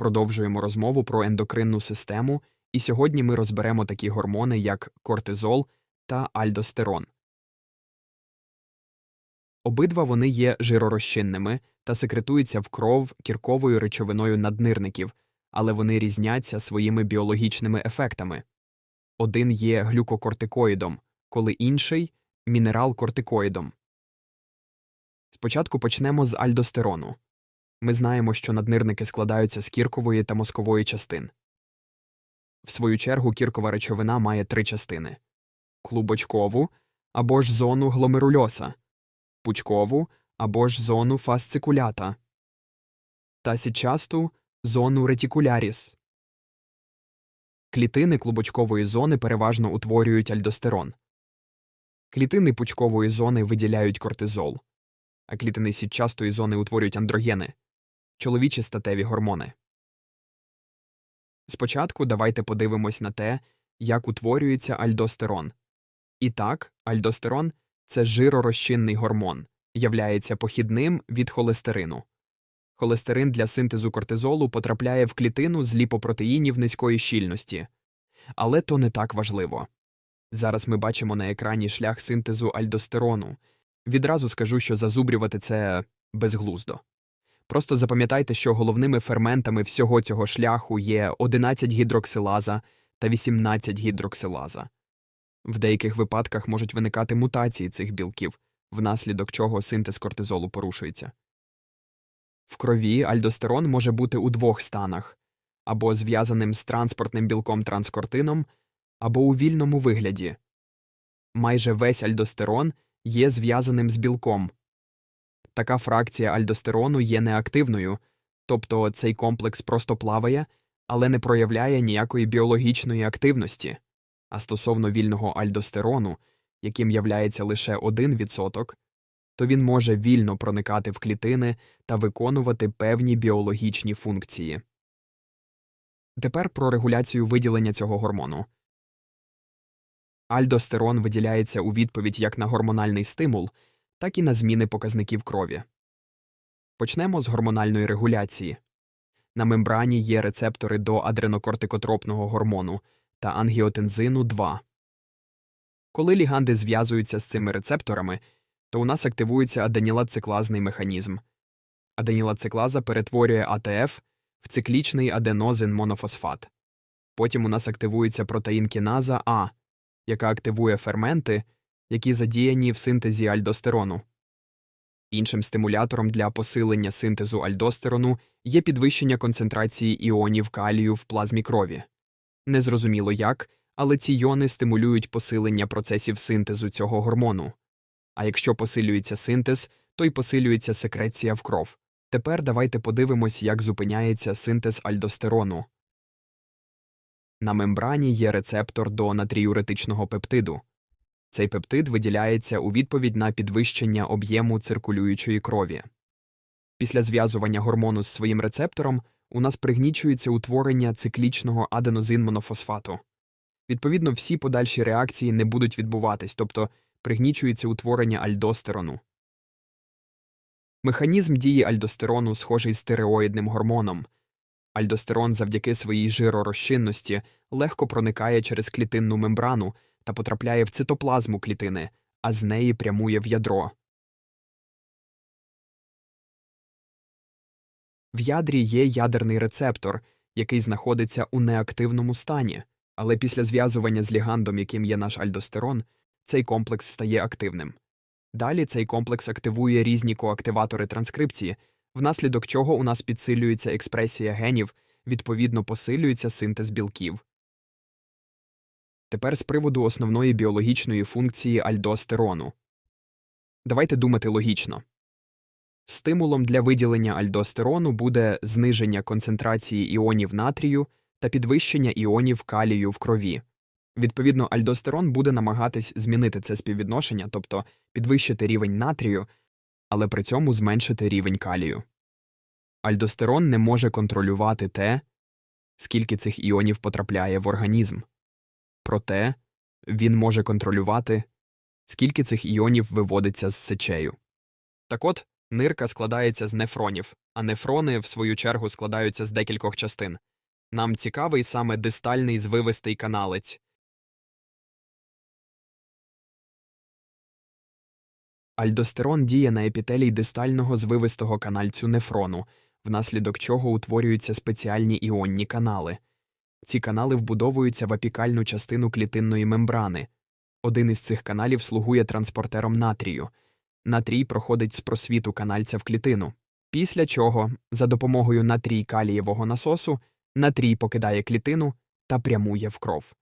Продовжуємо розмову про ендокринну систему, і сьогодні ми розберемо такі гормони, як кортизол та альдостерон. Обидва вони є жиророзчинними та секретуються в кров кірковою речовиною наднирників, але вони різняться своїми біологічними ефектами. Один є глюкокортикоїдом, коли інший мінерал-кортикоїдом. Спочатку почнемо з альдостерону. Ми знаємо, що наднирники складаються з кіркової та мозкової частин. В свою чергу кіркова речовина має три частини клубочкову або ж зону гломерульоса, пучкову або ж зону фасцикулята та сітчасту зону ретикуляріс. Клітини клубочкової зони переважно утворюють альдостерон. Клітини пучкової зони виділяють кортизол, а клітини сітчастої зони утворюють андрогени чоловічі статеві гормони. Спочатку давайте подивимось на те, як утворюється альдостерон. І так, альдостерон це жиророзчинний гормон, являється похідним від холестерину. Холестерин для синтезу кортизолу потрапляє в клітину з ліпопротеїнів низької щільності. Але то не так важливо. Зараз ми бачимо на екрані шлях синтезу альдостерону. Відразу скажу, що зазубрювати це безглуздо. Просто запам'ятайте, що головними ферментами всього цього шляху є 11 гідроксилаза та 18 гідроксилаза. В деяких випадках можуть виникати мутації цих білків, внаслідок чого синтез кортизолу порушується. В крові альдостерон може бути у двох станах або зв'язаним з транспортним білком транскортином, або у вільному вигляді. Майже весь альдостерон є зв'язаним з білком. Така фракція альдостерону є неактивною, тобто цей комплекс просто плаває, але не проявляє ніякої біологічної активності. А стосовно вільного альдостерону, яким являється лише 1%, то він може вільно проникати в клітини та виконувати певні біологічні функції. Тепер про регуляцію виділення цього гормону. Альдостерон виділяється у відповідь як на гормональний стимул, так і на зміни показників крові. Почнемо з гормональної регуляції. На мембрані є рецептори до адренокортикотропного гормону та ангіотензину 2. Коли ліганди зв'язуються з цими рецепторами, то у нас активується аденілациклазний механізм. Аденілациклаза перетворює АТФ в циклічний аденозин монофосфат. Потім у нас активується протеїн кіназа А, яка активує ферменти, які задіяні в синтезі альдостерону. Іншим стимулятором для посилення синтезу альдостерону є підвищення концентрації іонів калію в плазмі крові. Незрозуміло як, але ці йони стимулюють посилення процесів синтезу цього гормону. А якщо посилюється синтез, то й посилюється секреція в кров. Тепер давайте подивимось, як зупиняється синтез альдостерону. На мембрані є рецептор до натріюретичного пептиду. Цей пептид виділяється у відповідь на підвищення об'єму циркулюючої крові. Після зв'язування гормону з своїм рецептором у нас пригнічується утворення циклічного аденозин-монофосфату. Відповідно, всі подальші реакції не будуть відбуватись, тобто пригнічується утворення альдостерону. Механізм дії альдостерону схожий з тиреоїдним гормоном. Альдостерон завдяки своїй жиророзчинності легко проникає через клітинну мембрану та потрапляє в цитоплазму клітини, а з неї прямує в ядро. В ядрі є ядерний рецептор, який знаходиться у неактивному стані, але після зв'язування з лігандом, яким є наш альдостерон, цей комплекс стає активним. Далі цей комплекс активує різні коактиватори транскрипції, внаслідок чого у нас підсилюється експресія генів, відповідно посилюється синтез білків. Тепер з приводу основної біологічної функції альдостерону. Давайте думати логічно. Стимулом для виділення альдостерону буде зниження концентрації іонів натрію та підвищення іонів калію в крові. Відповідно, альдостерон буде намагатись змінити це співвідношення, тобто підвищити рівень натрію, але при цьому зменшити рівень калію. Альдостерон не може контролювати те, скільки цих іонів потрапляє в організм. Проте він може контролювати, скільки цих іонів виводиться з сечею. Так от, Нирка складається з нефронів, а нефрони, в свою чергу, складаються з декількох частин. Нам цікавий саме дистальний звивистий каналець. Альдостерон діє на епітелій дистального звивистого канальцю нефрону, внаслідок чого утворюються спеціальні іонні канали. Ці канали вбудовуються в апікальну частину клітинної мембрани. Один із цих каналів слугує транспортером натрію. Натрій проходить з просвіту канальця в клітину. Після чого, за допомогою натрій калієвого насосу, натрій покидає клітину та прямує в кров.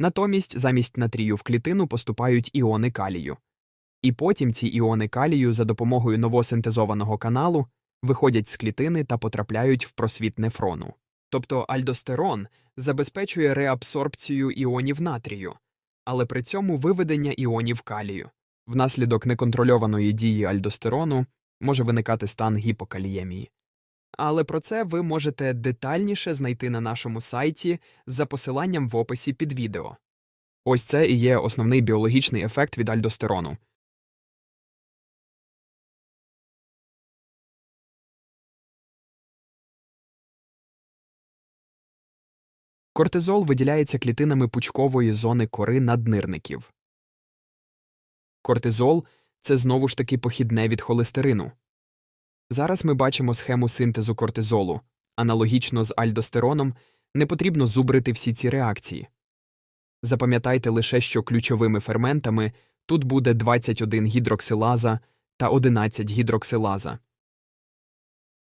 Натомість замість натрію в клітину поступають іони калію. І потім ці іони калію за допомогою новосинтезованого каналу виходять з клітини та потрапляють в просвіт нефрону. Тобто альдостерон забезпечує реабсорбцію іонів натрію, але при цьому виведення іонів калію. Внаслідок неконтрольованої дії альдостерону може виникати стан гіпокаліємії. Але про це ви можете детальніше знайти на нашому сайті за посиланням в описі під відео. Ось це і є основний біологічний ефект від альдостерону. Кортизол виділяється клітинами пучкової зони кори наднирників. Кортизол це знову ж таки похідне від холестерину. Зараз ми бачимо схему синтезу кортизолу. Аналогічно з альдостероном не потрібно зубрити всі ці реакції. Запам'ятайте лише, що ключовими ферментами тут буде 21 гідроксилаза та 11 гідроксилаза.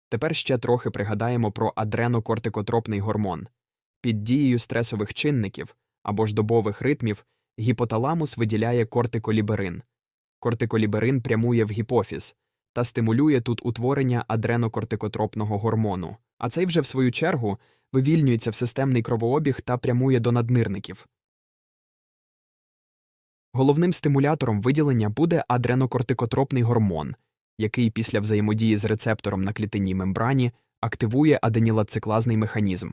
Тепер ще трохи пригадаємо про адренокортикотропний гормон. Під дією стресових чинників або ж добових ритмів гіпоталамус виділяє кортиколіберин. Кортиколіберин прямує в гіпофіз та стимулює тут утворення адренокортикотропного гормону, а цей вже, в свою чергу, вивільнюється в системний кровообіг та прямує до наднирників. Головним стимулятором виділення буде адренокортикотропний гормон, який після взаємодії з рецептором на клітинній мембрані активує аденілациклазний механізм.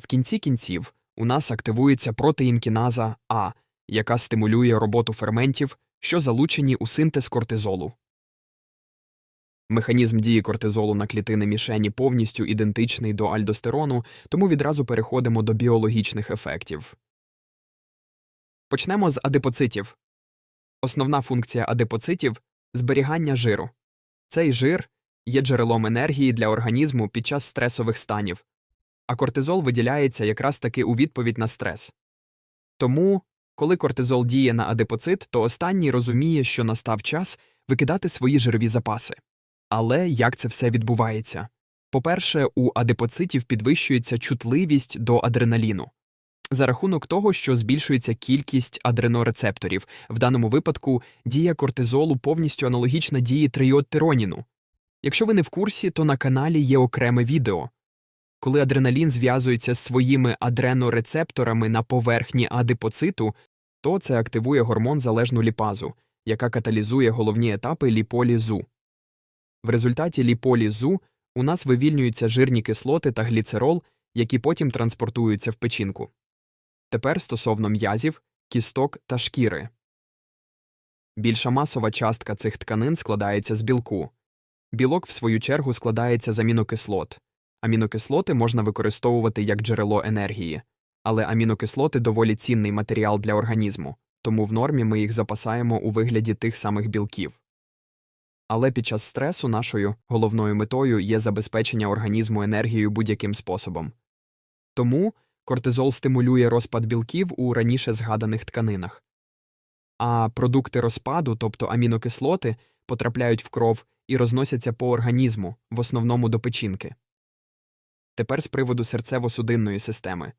В кінці кінців у нас активується протеїнкіназа А, яка стимулює роботу ферментів, що залучені у синтез кортизолу. Механізм дії кортизолу на клітини мішені повністю ідентичний до альдостерону, тому відразу переходимо до біологічних ефектів. Почнемо з адипоцитів. Основна функція адипоцитів зберігання жиру. Цей жир є джерелом енергії для організму під час стресових станів, а кортизол виділяється якраз таки у відповідь на стрес. Тому, коли кортизол діє на адипоцит, то останній розуміє, що настав час викидати свої жирові запаси. Але як це все відбувається? По-перше, у адипоцитів підвищується чутливість до адреналіну за рахунок того, що збільшується кількість адренорецепторів. В даному випадку дія кортизолу повністю аналогічна дії триодтироніну. Якщо ви не в курсі, то на каналі є окреме відео. Коли адреналін зв'язується з своїми адренорецепторами на поверхні адипоциту, то це активує гормон залежну ліпазу, яка каталізує головні етапи ліполізу. В результаті ліполізу у нас вивільнюються жирні кислоти та гліцерол, які потім транспортуються в печінку. Тепер стосовно м'язів, кісток та шкіри. Більша масова частка цих тканин складається з білку. Білок, в свою чергу, складається з амінокислот. Амінокислоти можна використовувати як джерело енергії, але амінокислоти доволі цінний матеріал для організму, тому в нормі ми їх запасаємо у вигляді тих самих білків. Але під час стресу нашою головною метою є забезпечення організму енергією будь-яким способом. Тому кортизол стимулює розпад білків у раніше згаданих тканинах, а продукти розпаду, тобто амінокислоти, потрапляють в кров і розносяться по організму, в основному до печінки. Тепер з приводу серцево-судинної системи.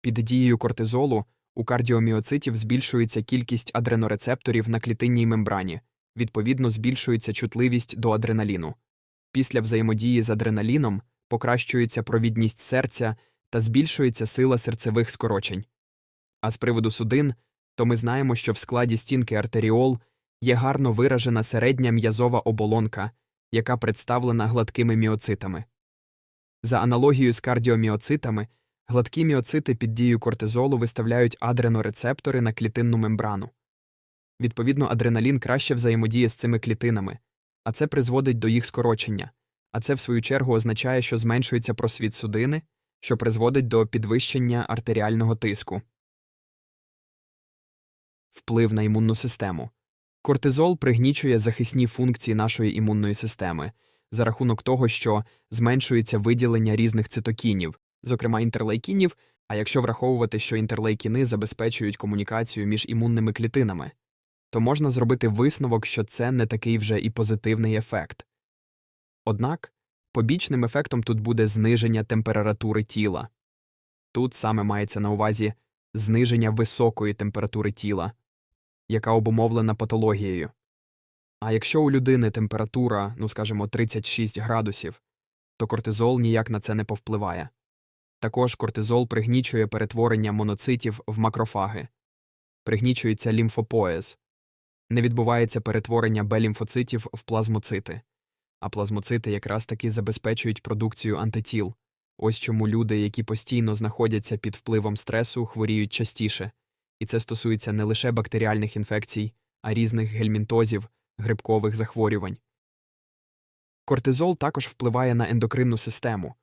Під дією кортизолу у кардіоміоцитів збільшується кількість адренорецепторів на клітинній мембрані, відповідно, збільшується чутливість до адреналіну. Після взаємодії з адреналіном покращується провідність серця та збільшується сила серцевих скорочень. А з приводу судин, то ми знаємо, що в складі стінки артеріол є гарно виражена середня м'язова оболонка, яка представлена гладкими міоцитами. За аналогією з кардіоміоцитами, гладкі міоцити під дією кортизолу виставляють адренорецептори на клітинну мембрану. Відповідно, адреналін краще взаємодіє з цими клітинами, а це призводить до їх скорочення. А це, в свою чергу, означає, що зменшується просвіт судини, що призводить до підвищення артеріального тиску. Вплив на імунну систему. Кортизол пригнічує захисні функції нашої імунної системи за рахунок того, що зменшується виділення різних цитокінів, зокрема інтерлейкінів, а якщо враховувати, що інтерлейкіни забезпечують комунікацію між імунними клітинами, то можна зробити висновок, що це не такий вже і позитивний ефект. Однак побічним ефектом тут буде зниження температури тіла. Тут саме мається на увазі зниження високої температури тіла, яка обумовлена патологією. А якщо у людини температура, ну скажімо, 36 градусів, то кортизол ніяк на це не повпливає. Також кортизол пригнічує перетворення моноцитів в макрофаги, пригнічується лімфопоез, не відбувається перетворення Б-лімфоцитів в плазмоцити, а плазмоцити якраз таки забезпечують продукцію антитіл. Ось чому люди, які постійно знаходяться під впливом стресу, хворіють частіше, і це стосується не лише бактеріальних інфекцій, а різних гельмінтозів, грибкових захворювань. Кортизол також впливає на ендокринну систему.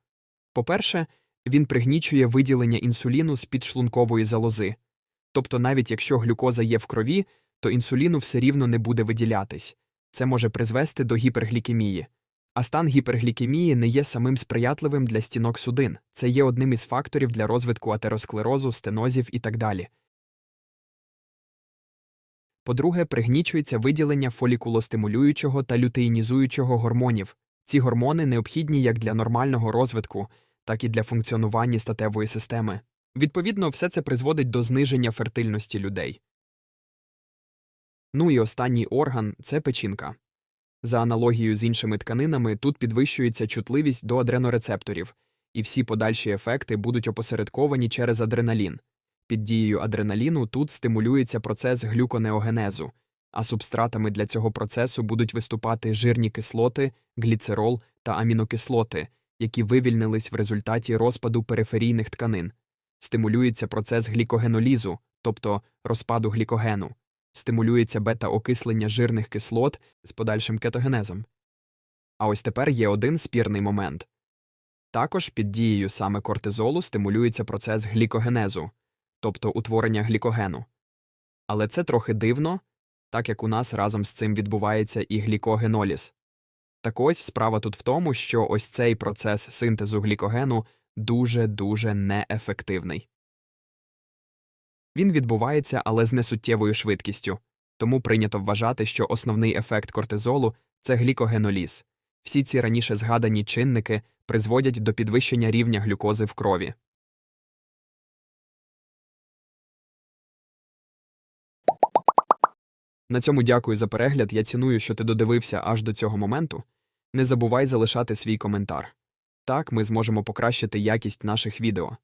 По-перше, він пригнічує виділення інсуліну з підшлункової залози. Тобто, навіть якщо глюкоза є в крові, то інсуліну все рівно не буде виділятись. Це може призвести до гіперглікемії. А стан гіперглікемії не є самим сприятливим для стінок судин, це є одним із факторів для розвитку атеросклерозу, стенозів і так далі. По-друге, пригнічується виділення фолікулостимулюючого та лютеїнізуючого гормонів. Ці гормони необхідні як для нормального розвитку, так і для функціонування статевої системи. Відповідно, все це призводить до зниження фертильності людей. Ну і останній орган це печінка. За аналогією з іншими тканинами, тут підвищується чутливість до адренорецепторів, і всі подальші ефекти будуть опосередковані через адреналін. Під дією адреналіну тут стимулюється процес глюконеогенезу, а субстратами для цього процесу будуть виступати жирні кислоти, гліцерол та амінокислоти, які вивільнились в результаті розпаду периферійних тканин. Стимулюється процес глікогенолізу, тобто розпаду глікогену, стимулюється бета-окислення жирних кислот з подальшим кетогенезом. А ось тепер є один спірний момент. Також під дією саме кортизолу стимулюється процес глікогенезу, тобто утворення глікогену. Але це трохи дивно, так як у нас разом з цим відбувається і глікогеноліз. Так ось справа тут в тому, що ось цей процес синтезу глікогену дуже-дуже неефективний. Він відбувається, але з несуттєвою швидкістю, тому прийнято вважати, що основний ефект кортизолу це глікогеноліз. Всі ці раніше згадані чинники призводять до підвищення рівня глюкози в крові. На цьому дякую за перегляд. Я ціную, що ти додивився аж до цього моменту. Не забувай залишати свій коментар. Так ми зможемо покращити якість наших відео.